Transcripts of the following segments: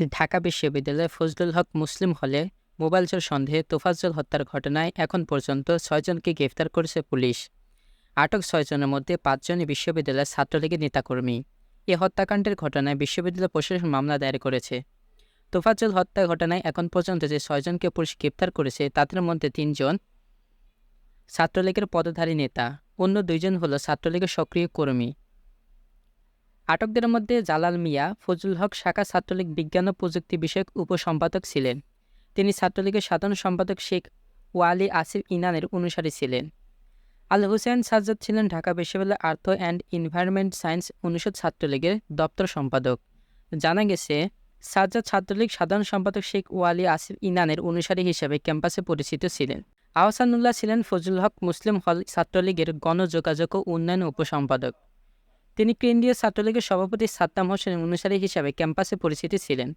ঢাকা বিশ্ববিদ্যালয়ে ফজলুল হক মুসলিম হলে মোবাইল চোর সন্দেহে তোফাজ্জল হত্যার ঘটনায় এখন পর্যন্ত ছয়জনকে গ্রেফতার করেছে পুলিশ। আটক ছয়জনের মধ্যে পাঁচজনই বিশ্ববিদ্যালয়ের ছাত্রলীগের নেতাকর্মী। এ হত্যাকাণ্ডের ঘটনায় বিশ্ববিদ্যালয় প্রশাসন মামলা দায়ের করেছে। তোফাজ্জল হত্যা ঘটনায় এখন পর্যন্ত যে ছয়জনকে পুলিশ গ্রেপ্তার করেছে, তাদের মধ্যে তিনজন ছাত্রলীগের পদধারী নেতা। অন্য দুইজন হলো ছাত্রলীগের সক্রিয় কর্মী। আটকদের মধ্যে জালাল মিয়া, ফজলুল হক শাখা ছাত্রলীগ বিজ্ঞান ও প্রযুক্তি বিষয়ক উপসম্পাদক ছিলেন। তিনি ছাত্রলীগের সাধারণ সম্পাদক শেখ ওয়ালি আসিফ ইনানের অনুসারী ছিলেন। আল হুসেন সাজ্জাদ ছিলেন ঢাকা বিশ্ববিদ্যালয় আর্থ অ্যান্ড এনভায়রনমেন্ট সায়েন্স অনুষদ ছাত্রলীগের দপ্তর সম্পাদক। জানা গেছে, সাজ্জাদ ছাত্রলীগ সাধারণ সম্পাদক শেখ ওয়ালি আসিফ ইনানের অনুসারী হিসেবে ক্যাম্পাসে পরিচিত ছিলেন। আহসানুল্লাহ ছিলেন ফজলুল হক মুসলিম হল ছাত্রলীগের গণযোগাযোগ ও উন্নয়ন উপসম্পাদক। তিনি কেন্দ্রীয় ছাত্রলীগের সভাপতি সাদ্দাম হোসেনের অনুসারী হিসাবে ক্যাম্পাসে পরিচিতি ছিলেন।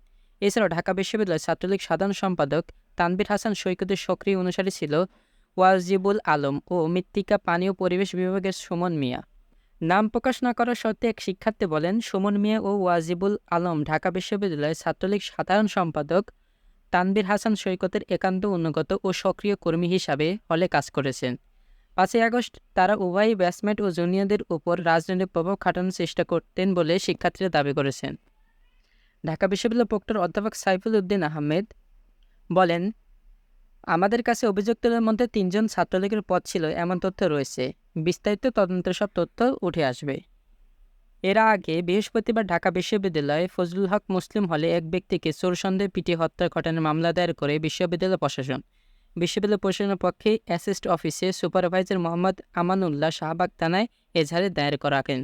এছাড়াও ঢাকা বিশ্ববিদ্যালয়ের ছাত্রলীগ সাধারণ সম্পাদক তানবির হাসান সৈকতের সক্রিয় অনুসারী ছিল ওয়াজিবুল আলম ও মৃত্তিকা পানি ও পরিবেশ বিভাগের সুমন মিয়া। নাম প্রকাশ না করার সত্ত্বে এক শিক্ষার্থী বলেন, সুমন মিয়া ও ওয়াজিবুল আলম ঢাকা বিশ্ববিদ্যালয়ের ছাত্রলীগ সাধারণ সম্পাদক তানবির হাসান সৈকতের একান্ত অনুগত ও সক্রিয় কর্মী হিসাবে হলে কাজ করেছেন। পাঁচই আগস্ট তারা উভয়ই ব্যাটসম্যান ও জুনিয়রদের উপর রাজনৈতিক প্রভাব খাটানোর চেষ্টা করতেন বলে শিক্ষার্থীরা দাবি করেছেন। ঢাকা বিশ্ববিদ্যালয় প্রক্টর অধ্যাপক সাইফুল উদ্দিন আহমেদ বলেন, আমাদের কাছে অভিযুক্তদের মধ্যে তিনজন ছাত্রলীগের পদ ছিল, এমন তথ্য রয়েছে। বিস্তারিত তদন্তের সব তথ্য উঠে আসবে। এর আগে বৃহস্পতিবার ঢাকা বিশ্ববিদ্যালয়ে ফজলুল হক মুসলিম হলে এক ব্যক্তিকে চোর সন্দেহে পিটিয়ে হত্যার ঘটনায় মামলা দায়ের করে বিশ্ববিদ্যালয় প্রশাসন। বিশ্ববিদ্যালয় প্রশাসনের পক্ষে অ্যাসিস্ট অফিসে সুপারভাইজার মোহাম্মদ আমানুল্লাহ শাহবাগ থানায় এজাহারে দায়ের করা রাখেন